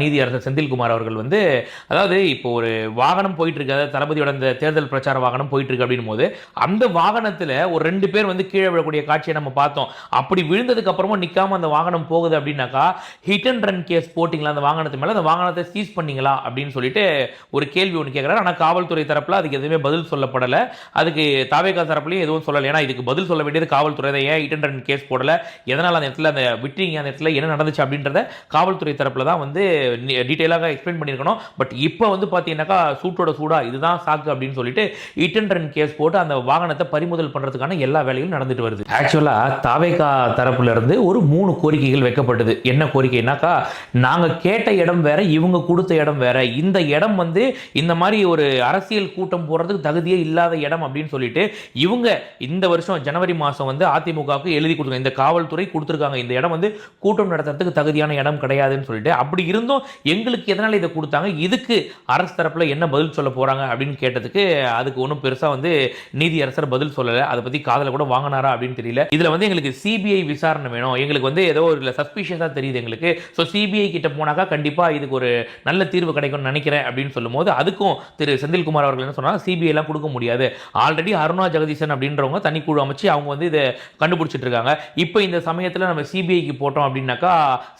நீதியரசர் செந்தில்குமார் அவர்கள் வந்து அதாவது இப்போ ஒரு வாகனம் போயிட்டு இருக்க அதாவது தளபதியோட அந்த தேர்தல் பிரச்சார வாகனம் போயிட்டு இருக்கு அப்படின்னும் போது அந்த வாகனத்துல ஒரு ரெண்டு பேர் வந்து கீழே விழக்கூடிய காட்சியை நம்ம பார்த்தோம். அப்படி விழுந்ததுக்கு அப்புறமும் நிக்காம அந்த வாகனம் போகுது அப்படின்னாக்கா ஹிட் அண்ட் ரன் கேஸ் போட்டிங்களா அந்த வாகனத்து மேல? அந்த வாகனத்தை சீஸ் பண்ணீங்களா அப்படின்னு சொல்லிட்டு ஒரு கேள்வி ஒன்று கேட்குறாரு ஆனால் காவல்துறை தரப்புல அதுக்கு எதுவுமே பதில் சொல்லப்படல. அதுக்கு தாவேகா தரப்புலையும் எதுவும் சொல்லலை. ஏன்னா இதுக்கு பதில் சொல்ல வேண்டியது காவல்துறை தான். ஏன் ஹிட் அண்ட் ரன் கேஸ் போடல? எதனால் அந்த இடத்துல அந்த விட்டீங்க அந்த இடத்துல என்ன நடந்துச்சு அப்படின்றத காவல்துறை தரப்புல தான் வந்து டீட்டெயிலாக எக்ஸ்பிளைன் பண்ணியிருக்கணும். பட் இப்போ வந்து பார்த்தீங்கன்னாக்கா சூட்டோட சூடாக இதுதான் சாக்கு அப்படின்னு சொல்லிட்டு இட் அண்ட் ரன் கேஸ் போட்டு அந்த வாகனத்தை பறிமுதல் பண்ணுறதுக்கான எல்லா வேலையும் நடந்துட்டு வருது. ஆக்சுவலாக தாவேகா தரப்புலேருந்து ஒரு மூணு கோரிக்கைகள் வைக்கப்பட்டது. என்ன கோரிக்கைனாக்கா நாங்கள் கேட்ட இடம் வேற இவங்க கொடுத்த இடம் வேற. இந்த இடம் வந்து இந்த மாதிரி ஒரு அரசியல் கூட்டம் போடுறதுக்கு தகுதியே இல்லாத இடம் அப்படின்னு சொல்லிட்டு இவங்க இந்த வருஷம் ஜனவரி மாதம் வந்து அதிமுகவுக்கு எழுதி கொடுத்துருக்காங்க. இந்த காவல்துறை கொடுத்துருக்காங்க. இந்த இடம் வந்து கூட்டம் நடத்துறதுக்கு தகுதியான இடம் கிடையாதுன்னு சொல்லிட்டு அப்படி இருந்தும் எங்களுக்கு எதனால் இதை கொடுத்தாங்க? இதுக்கு அரசு தரப்பில் என்ன பதில் சொல்ல போகிறாங்க அப்படின்னு கேட்டதுக்கு அதுக்கு ஒன்றும் பெருசாக வந்து நீதியரசர் பதில் சொல்லலை. அதை பற்றி காதில் கூட வாங்கினாரா அப்படின்னு தெரியல. இதில் வந்து எங்களுக்கு சிபிஐ விசாரணை வேணும். எங்களுக்கு வந்து ஏதோ ஒரு சஸ்பிஷியஸாக தெரியுது எங்களுக்கு. ஸோ சிபிஐ கிட்ட போனாக்கா கண்டிப்பாக இதுக்கு ஒரு நல்ல தீர்வு கிடைக்கும்னு நினைக்கிறேன் அப்படின்னு சொல்லும்போது அதுக்கும் திரு செந்தில்குமார் அவர்கள் என்ன சொன்னால் சிபிஐ எல்லாம் கொடுக்க முடியாது. ஆல்ரெடி அருணா ஜெகதீசன் அப்படின்றவங்க தனிக்குழு அமைச்சு அவங்க வந்து இதை கண்டுபிடிச்சிட்டு இருக்காங்க. இப்போ இந்த சமயத்தில் நம்ம சிபிஐக்கு போட்டோம் அப்படின்னாக்கா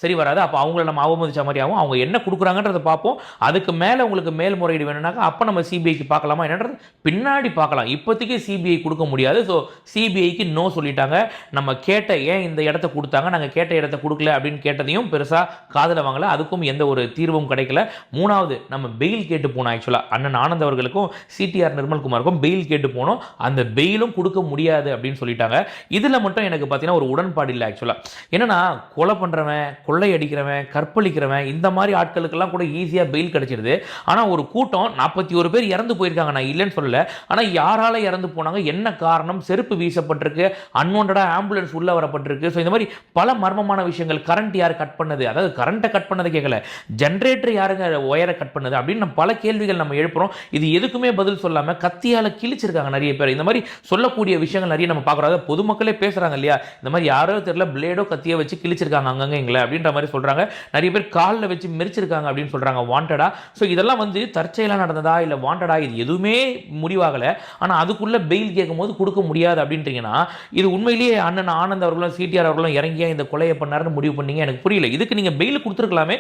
சரி வராது. அப்போ அவங்கள நம்ம அவமதிச்ச மாதிரி ஆகும். அவங்க என்ன கொடுக்குறாங்கன்றத பார்ப்போம். அதுக்கு மேலே உங்களுக்கு மேல்முறையீடு வேணும்னாக்கா அப்போ நம்ம சிபிஐக்கு பார்க்கலாமா? என்னன்றது பின்னாடி பார்க்கலாம். இப்போதைக்கு சிபிஐ கொடுக்க முடியாது. ஸோ சிபிஐக்கு நோ சொல்லிட்டாங்க. நம்ம கேட்ட ஏன் இந்த இடத்த கொடுத்தாங்க? நாங்கள் கேட்ட இடத்த கொடுக்கல அப்படின்னு கேட்டதையும் பெருசாக காதில் வாங்கல. அதுக்கும் எந்த ஒரு தீர்வும் கிடைக்கல. மூணாவது நம்ம பெயில் கேட்டு போனோம் ஆக்சுவலாக அண்ணன் ஆனந்த் அவர்களுக்கும் சிடிஆர் நிர்மல்குமாருக்கும் பெயில் கேட்டு போனோம். அந்த பெயிலும் கொடுக்க முடியாது அப்படின்னு சொல்லிட்டாங்க. இதில் மட்டும் எனக்கு பார்த்தீங்கன்னா ஒரு உடன்பாடு இல்லை ஆக்சுவலாக என்னன்னா கொலை பண்ணுறவன் கொள்ளை அடிக்கிறவன் கற்பழிக்கிறவன் இந்த இந்த மாதிரி ஆட்களுக்கெல்லாம் கூட ஈஸியாக பெயில் கிடைச்சிருது. ஆனால் ஒரு கூட்டம் நாற்பத்தி ஒரு பேர் இறந்து போயிருக்காங்க. நான் இல்லைன்னு சொல்லலை. ஆனால் யாரால் இறந்து போனாங்க? என்ன காரணம்? செருப்பு வீசப்பட்டிருக்கு. அன்வான்டாக ஆம்புலன்ஸ் உள்ளே வரப்பட்டிருக்கு. ஸோ இந்த மாதிரி பல மர்மமான விஷயங்கள் கரண்ட் யார் கட் பண்ணது? அதாவது கரண்ட்டை கட் பண்ணதை கேட்கல ஜென்ரேட்டர் யாருங்க ஒயரை கட் பண்ணது? அப்படின்னு நம்ம பல கேள்விகள் நம்ம எழுப்புறோம். இது எதுக்குமே பதில் சொல்லாமல் கத்தியால் கிழிச்சிருக்காங்க நிறைய பேர். இந்த மாதிரி சொல்லக்கூடிய விஷயங்கள் நிறைய நம்ம பார்க்குறோம். அதாவது பொதுமக்களே பேசுகிறாங்க இல்லையா? இந்த மாதிரி யாரோ தெரியல பிளேடோ கத்தியை வச்சு கிழிச்சிருக்காங்க அங்கங்க எங்களை அப்படின்ற மாதிரி சொல்கிறாங்க நிறைய பேர் காலில் வச்சு மெரிச்சிருக்காங்க அப்படின்னு சொல்கிறாங்க வாண்டடா ஸோ இதெல்லாம் வந்து தற்செயலாக நடந்ததா? இல்லை வாண்டடா இது எதுவுமே முடிவாகலை. ஆனால் அதுக்குள்ளே பெயில் கேட்கும்போது கொடுக்க முடியாது அப்படின்றீங்கன்னா இது உண்மையிலேயே அண்ணன் ஆனந்த் அவர்களும் சிடிஆர் அவர்களும் இறங்கியா இந்த கொலையை பண்ணாருன்னு முடிவு பண்ணீங்க? எனக்கு புரியல. இதுக்கு நீங்கள் பெயில் கொடுத்துருக்கலாமே.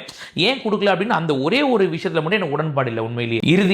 ஏன் கொடுக்கல அப்படின்னு அந்த ஒரே ஒரு விஷயத்தில் மட்டும் எனக்கு உடன்பாடு இல்லை உண்மையிலேயே. இறுதி